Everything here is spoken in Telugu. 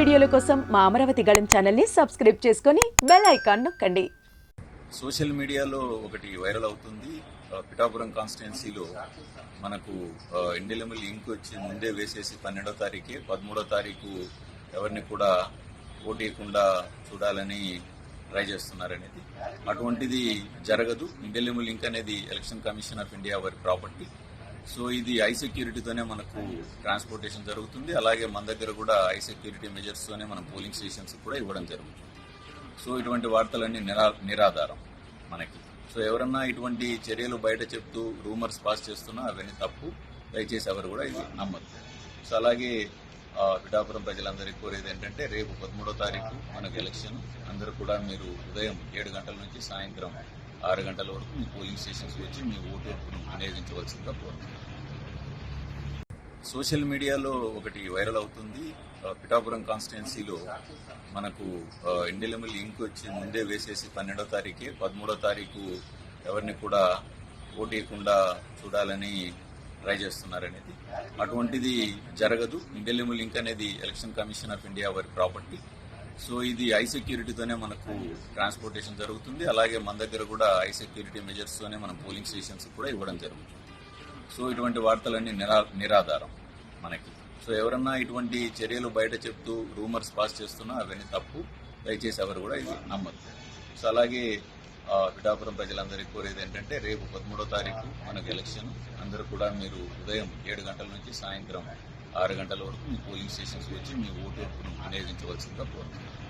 వీడియోల కోసం మా అమరావతి గళం ఛానల్ని సబ్స్క్రైబ్ చేసుకొని బెల్ ఐకాన్ నొక్కండి. సోషల్ మీడియాలో ఒకటి వైరల్ అవుతుంది. పిఠాపురం కాన్స్టిట్యున్సీలో మనకు ఆ, ఇండిలెమిల్ ఇంక్ వచ్చి ముందే వేసేసి పన్నెండో తారీఖే పదమూడో తారీఖు ఎవరిని కూడా ఓటేయకుండా చూడాలని ట్రై చేస్తున్నారనేది. అటువంటిది జరగదు. ఇండియన్ లింక్ అనేది ఎలక్షన్ కమిషన్ ఆఫ్ ఇండియా వారి ప్రాపర్టీ. సో ఇది ఐ సెక్యూరిటీతోనే మనకు ట్రాన్స్పోర్టేషన్ జరుగుతుంది. అలాగే మన దగ్గర కూడా ఐ సెక్యూరిటీ మెజర్స్తోనే మనం పోలింగ్ స్టేషన్స్ కూడా ఇవ్వడం జరుగుతుంది. సో ఇటువంటి వార్తలన్నీ నిరా నిరాధారం మనకి. సో ఎవరన్నా ఇటువంటి చర్యలు బయట చెప్తూ రూమర్స్ పాస్ చేస్తున్నా అవన్నీ తప్పు. దయచేసి ఎవరు కూడా ఇది నమ్మద్దు. సో అలాగే పిఠాపురం ప్రజలందరికీ కోరేది ఏంటంటే రేపు పదమూడో తారీఖు మనకు ఎలక్షన్. అందరూ కూడా మీరు ఉదయం ఏడు గంటల నుంచి సాయంత్రం ఆరు గంటల వరకు మీ పోలింగ్ స్టేషన్స్ వచ్చి మీ ఓటు హక్కును వినియోగించవలసిందిగా కోరుతున్నాను. సోషల్ మీడియాలో ఒకటి వైరల్ అవుతుంది. పిఠాపురం కాన్స్టిట్యున్సీలో మనకు ఆ, లింక్ ఇంక్ వచ్చి ముందే వేసేసి పన్నెండో తారీఖే పదమూడో తారీఖు ఎవరిని కూడా ఓటేయకుండా చూడాలని ట్రై చేస్తున్నారనేది. అటువంటిది జరగదు. ఇండియన్ లింక్ అనేది ఎలక్షన్ కమిషన్ ఆఫ్ ఇండియా వారి ప్రాపర్టీ. సో ఇది ఐ సెక్యూరిటీతోనే మనకు ట్రాన్స్పోర్టేషన్ జరుగుతుంది. అలాగే మన దగ్గర కూడా ఐ సెక్యూరిటీ మెజర్స్తోనే మనం పోలింగ్ స్టేషన్స్ కూడా ఇవ్వడం జరుగుతుంది. సో ఇటువంటి వార్తలన్నీ నిరా నిరాధారం మనకి. సో ఎవరన్నా ఇటువంటి చర్యలు బయట చెప్తూ రూమర్స్ పాస్ చేస్తున్నా అవన్నీ తప్పు. దయచేసి ఎవరు కూడా ఇది నమ్మదు సో అలాగే పిఠాపురం ప్రజలందరికీ కోరేది ఏంటంటే రేపు పదమూడో తారీఖు మనకు ఎలక్షన్. అందరూ కూడా మీరు ఉదయం ఏడు గంటల నుంచి సాయంత్రం ఆరు గంటల వరకు మీ పోలింగ్ స్టేషన్స్ వచ్చి మీ ఓటు వినియోగించవలసిందిగా కోరుతున్నాను.